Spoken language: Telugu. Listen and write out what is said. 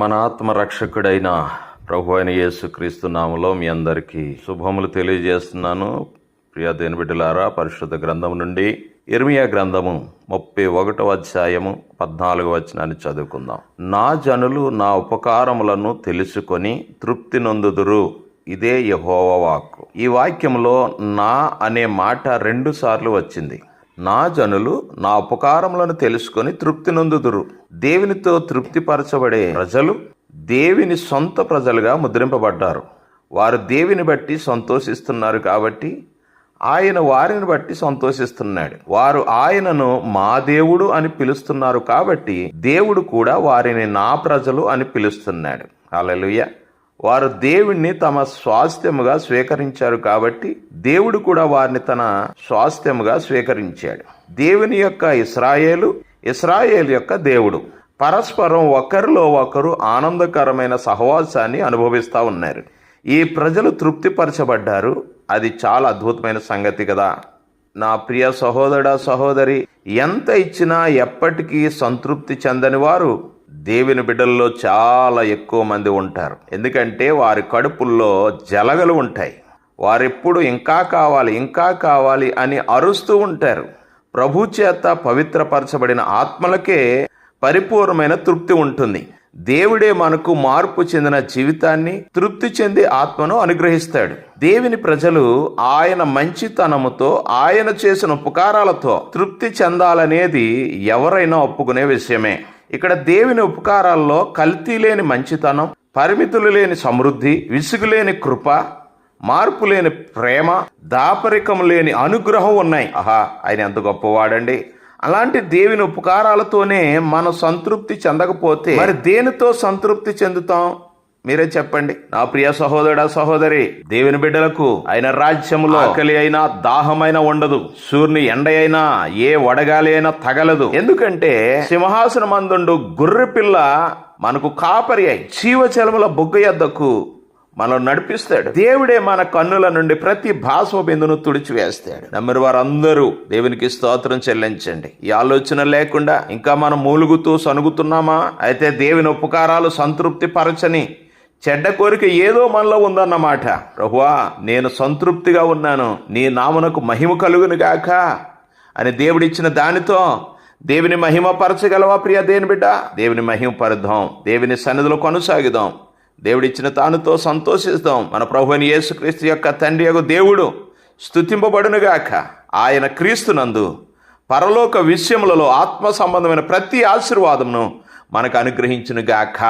మన ఆత్మ రక్షకుడైన ప్రభు అయిన యేసుక్రీస్తు నామలో మీ అందరికీ శుభములు తెలియజేస్తున్నాను. ప్రియ దేనిబిడ్డలారా పరిశుద్ధ గ్రంథం నుండి ఇర్మియా గ్రంథము ముప్పై ఒకటవ అధ్యాయము పద్నాలుగు వచనాన్ని చదువుకుందాం. నా జనులు నా ఉపకారములను తెలుసుకొని తృప్తి నొందుదురు. ఇదే యహోవ వాక్కు. ఈ వాక్యంలో నా అనే మాట రెండు సార్లు వచ్చింది. నా జనులు నా ఉపకారములను తెలుసుకొని తృప్తి నొందుదురు. దేవునితో తృప్తిపరచబడే ప్రజలు దేవిని సొంత ప్రజలుగా ముద్రింపబడ్డారు. వారు దేవిని బట్టి సంతోషిస్తున్నారు కాబట్టి ఆయన వారిని బట్టి సంతోషిస్తున్నాడు. వారు ఆయనను మా దేవుడు అని పిలుస్తున్నారు కాబట్టి దేవుడు కూడా వారిని నా ప్రజలు అని పిలుస్తున్నాడు. అలలుయ్య వారు దేవుణ్ణి తమ స్వాస్థ్యముగా స్వీకరించారు కాబట్టి దేవుడు కూడా వారిని తన స్వాస్థ్యముగా స్వీకరించాడు. దేవుని యొక్క ఇస్రాయేలు ఇస్రాయేల్ యొక్క దేవుడు. పరస్పరం ఒకరిలో ఒకరు ఆనందకరమైన సహవాసాన్ని అనుభవిస్తూ ఉన్నారు. ఈ ప్రజలు తృప్తిపరచబడ్డారు. అది చాలా అద్భుతమైన సంగతి కదా. నా ప్రియ సహోదర సహోదరి ఎంత ఇచ్చినా ఎప్పటికీ సంతృప్తి చెందని వారు దేవుని బిడ్డల్లో చాలా ఎక్కువ మంది ఉంటారు. ఎందుకంటే వారి కడుపుల్లో జలగలు ఉంటాయి. వారెప్పుడు ఇంకా కావాలి ఇంకా కావాలి అని అరుస్తూ ఉంటారు. ప్రభు చేత పవిత్రపరచబడిన ఆత్మలకే పరిపూర్ణమైన తృప్తి ఉంటుంది. దేవుడే మనకు మార్పు చెందిన జీవితాన్ని తృప్తి చెంది ఆత్మను అనుగ్రహిస్తాడు. దేవుని ప్రజలు ఆయన మంచితనముతో ఆయన చేసిన ఉపకారాలతో తృప్తి చెందాలనేది ఎవరైనా ఒప్పుకునే విషయమే. ఇక్కడ దేవుని ఉపకారాల్లో కల్తీ లేని మంచితనం పరిమితులు లేని సమృద్ధి విసుగులేని కృప మార్పు లేని ప్రేమ దాపరికం లేని అనుగ్రహం ఉన్నాయి. ఆహా ఆయన ఎంత గొప్పవాడండి. అలాంటి దేవుని ఉపకారాలతోనే మనం సంతృప్తి చెందకపోతే మరి దేనితో సంతృప్తి చెందుతాం? మీరే చెప్పండి. నా ప్రియ సహోదరుడ సహోదరి దేవుని బిడ్డలకు ఆయన రాజ్యములో ఆకలి అయినా దాహమైన ఉండదు. సూర్యుని ఎండ అయినా ఏ వడగాలి అయినా తగలదు. ఎందుకంటే సింహాసనం మందుండు గొర్రె పిల్ల మనకు కాపరి అయి జీవచలముల బొగ్గ యొద్దకు మనం నడిపిస్తాడు. దేవుడే మన కన్నుల నుండి ప్రతి భాస్మ బిందును తుడిచివేస్తాడు. నమ్మరు వారందరూ దేవునికి స్తోత్రం చెల్లించండి. ఈ ఆలోచన లేకుండా ఇంకా మనం మూలుగుతూ సనుగుతున్నామా? అయితే దేవుని ఉపకారాలు సంతృప్తి పరచని చెడ్డ కోరిక ఏదో మనలో ఉందన్నమాట. ప్రభువా నేను సంతృప్తిగా ఉన్నాను. నీ నామునకు మహిమ కలుగును గాక. అని దేవుడిచ్చిన దానితో దేవుని మహిమ పరచగలవా ప్రియ దేని బిడ్డ? దేవుని మహిమ పరుద్దాం. దేవుని సన్నిధిలో కొనసాగుదాం దేవుడిచ్చిన తానుతో సంతోషిస్తాం. మన ప్రభుని యేసుక్రీస్తు యొక్క తండ్రి యొక్క దేవుడు స్థుతింపబడునుగాక ఆయన క్రీస్తునందు పరలోక విషయములలో ఆత్మ సంబంధమైన ప్రతి ఆశీర్వాదమును మనకు అనుగ్రహించునుగాక